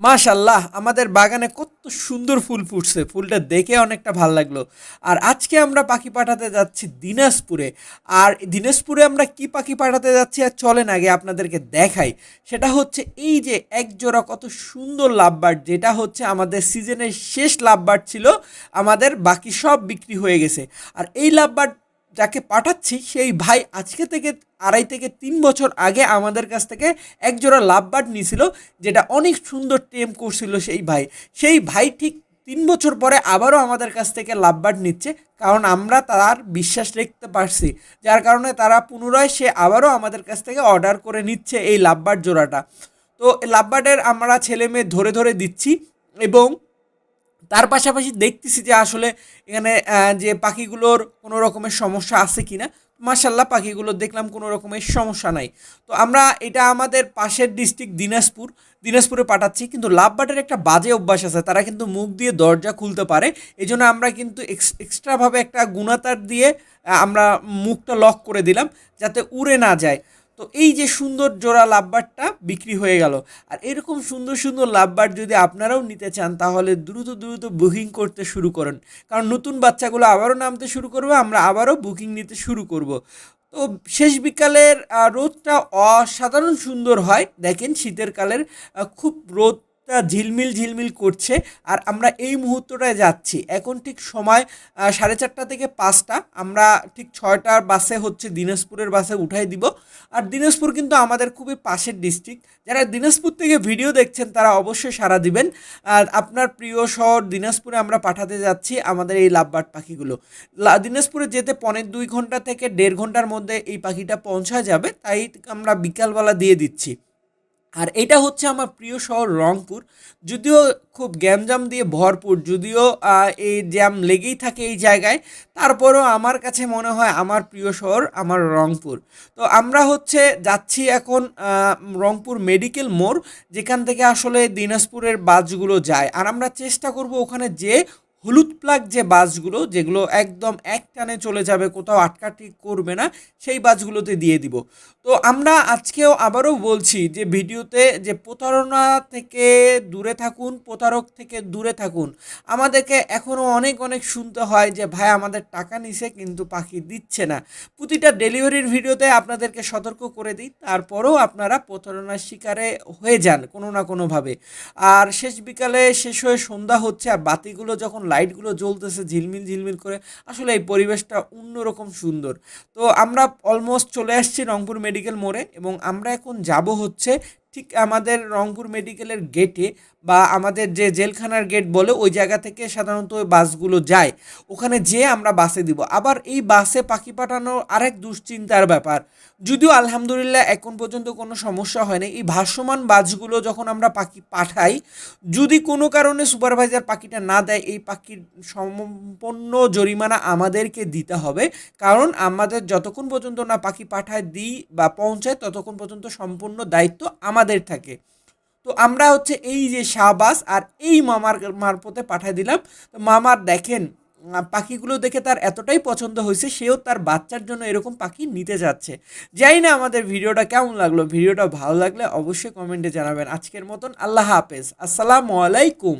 মাশাল্লাহ আমাদের বাগানে কত সুন্দর ফুল ফুটছে। ফুলটা দেখে অনেকটা ভালো লাগল। আর আজকে আমরা পাখি পাঠাতে যাচ্ছি দিনাজপুরে। আর দিনাজপুরে আমরা কি পাখি পাঠাতে যাচ্ছি আর চলেন আগে আপনাদেরকে দেখাই। সেটা হচ্ছে এই যে এক জোড়া কত সুন্দর লাভবার্ড যেটা হচ্ছে আমাদের সিজনের শেষ লাভবার্ড ছিল। আমাদের বাকি সব বিক্রি হয়ে গেছে। আর এই লাভবার্ড যাকে পাঠাচ্ছি, সেই ভাই আজকে থেকে আড়াই থেকে তিন বছর আগে আমাদের কাছ থেকে এক জোড়া লাভবার্ড নিয়েছিল যেটা অনেক সুন্দর টেম করছিল সেই ভাই। সেই ভাই ঠিক তিন বছর পরে আবারও আমাদের কাছ থেকে লাভবার্ড নিচ্ছে, কারণ আমরা তার বিশ্বাস রাখতে পারছি। যার কারণে তারা পুনরায় সে আবারও আমাদের কাছ থেকে অর্ডার করে নিচ্ছে এই লাভবার্ড জোড়াটা। তো লাভবার্ডের আমরা ছেলে মেয়ে ধরে ধরে দিচ্ছি এবং তার পাশাপাশি দেখতেছি যে আসলে এখানে যে পাখিগুলোর কোনো রকমের সমস্যা আছে কি না মার্শাল্লাহ পাখিগুলো দেখলাম কোনো রকমের সমস্যা নাই। তো আমরা এটা আমাদের পাশের ডিস্ট্রিক্ট দিনাজপুর, দিনাজপুরে পাঠাচ্ছি, কিন্তু লাভবাটের একটা বাজে অভ্যাস আছে, তারা কিন্তু মুখ দিয়ে দরজা খুলতে পারে এই জন্য আমরা কিন্তু এক্সট্রাভাবে একটা গুণাতার দিয়ে আমরা মুখটা লক করে দিলাম, যাতে উড়ে না যায়। তো এই যে সুন্দর জোড়া লাভবারটা বিক্রি হয়ে গেল। আর এরকম সুন্দর সুন্দর লাভবার যদি আপনারাও নিতে চান, তাহলে দ্রুত দ্রুত বুকিং করতে শুরু করেন। কারণ নতুন বাচ্চাগুলো আবারও নামতে শুরু করবে, আমরা আবারও বুকিং নিতে শুরু করব। তো শেষ বিকালের রোদটা অসাধারণ সুন্দর হয়। দেখেন শীতের কালের খুব রোদটা ঝিলমিল ঝিলমিল করছে আর আমরা এই মুহূর্তটায় যাচ্ছি। এখন ঠিক সময় সাড়ে চারটা থেকে পাঁচটা। আমরা ঠিক ছয়টার বাসে হচ্ছে দিনাজপুরের বাসে উঠাই দিব। আর দিনাজপুর কিন্তু আমাদের খুবই পাশের ডিস্ট্রিক্ট যারা দিনাজপুর থেকে ভিডিও দেখছেন, তারা অবশ্যই সাড়া দিবেন। আর আপনার প্রিয় শহর দিনাজপুরে আমরা পাঠাতে যাচ্ছি আমাদের এই লাভবার্ড পাখিগুলো। দিনাজপুরে যেতে পনেরো দুই ঘণ্টা থেকে দেড় ঘণ্টার মধ্যে এই পাখিটা পৌঁছা যাবে। তাই আমরা বিকালবেলা দিয়ে দিচ্ছি। আর এটা হচ্ছে আমার প্রিয় শহর রংপুর। যদিও খুব গ্যামজাম দিয়ে ভরপুর, যদিও এই জ্যাম লেগেই থাকে এই জায়গায়, তারপরেও আমার কাছে মনে হয় আমার প্রিয় শহর আমার রংপুর। তো আমরা হচ্ছে যাচ্ছি এখন রংপুর মেডিকেল মোড়, যেখান থেকে আসলে দিনাজপুরের বাসগুলো যায়। আর আমরা চেষ্টা করব ওখানে যে হলুদ প্লাগ যে বাসগুলো, যেগুলো একদম এক টানে চলে যাবে, কোথাও আটকাটি করবে না, সেই বাসগুলোতে দিয়ে দিব। তো আমরা আজকেও আবারও বলছি যে ভিডিওতে যে প্রতারণা থেকে দূরে থাকুন, প্রতারক থেকে দূরে থাকুন, আমাদেরকে এখনও অনেক অনেক শুনতে হয় যে, ভাই, আমাদের টাকা নিছে, কিন্তু পাখি দিচ্ছে না। প্রতিটা ডেলিভারির ভিডিওতে আপনাদেরকে সতর্ক করে দিই, তারপরেও আপনারা প্রতারণার শিকারে হয়ে যান কোনো না কোনোভাবে। আর শেষ বিকালে, শেষ হয়ে সন্ধ্যা হচ্ছে, আর বাতিগুলো যখন লাইটগুলো জ্বলতেছে ঝিলমিল ঝিলমিল করে। আসলে এই পরিবেশটা অন্যরকম সুন্দর। তো আমরা অলমোস্ট চলে আসছি রংপুর মেডিকেল মোড়ে এবং আমরা এখন যাব হচ্ছে ঠিক আমাদের রংপুর মেডিকেলের গেটে বা আমাদের যে জেলখানার গেট বলে, ওই জায়গা থেকে সাধারণত ওই বাসগুলো যায়। ওখানে যেয়ে আমরা বাসে দিব। আবার এই বাসে পাখি পাঠানোর আরেক দুশ্চিন্তার ব্যাপার। যদিও আলহামদুলিল্লাহ এখন পর্যন্ত কোনো সমস্যা হয়নি। এই ভাসমান বাসগুলো যখন আমরা পাখি পাঠাই, যদি কোনো কারণে সুপারভাইজার পাখিটা না দেয়, এই পাখির সম্পূর্ণ জরিমানা আমাদেরকে দিতে হবে। কারণ আমাদের যতক্ষণ পর্যন্ত না পাখি পাঠায় দিই বা পৌঁছায়, ততক্ষণ পর্যন্ত সম্পূর্ণ দায়িত্ব আমাদের থাকে। তো আমরা হচ্ছে এই যে শাহবাস আর এই মামার মারফতে পাঠিয়ে দিলাম। তো মামার দেখেন পাখিগুলো দেখে তার এতটাই পছন্দ হয়েছে, সেও তার বাচ্চার জন্য এরকম পাখি নিতে যাচ্ছে। যাই না আমাদের ভিডিওটা কেমন লাগল, ভিডিওটা ভালো লাগলে অবশ্যই কমেন্টে জানাবেন। আজকের মতন আল্লাহ হাফেজ। আসসালামু আলাইকুম।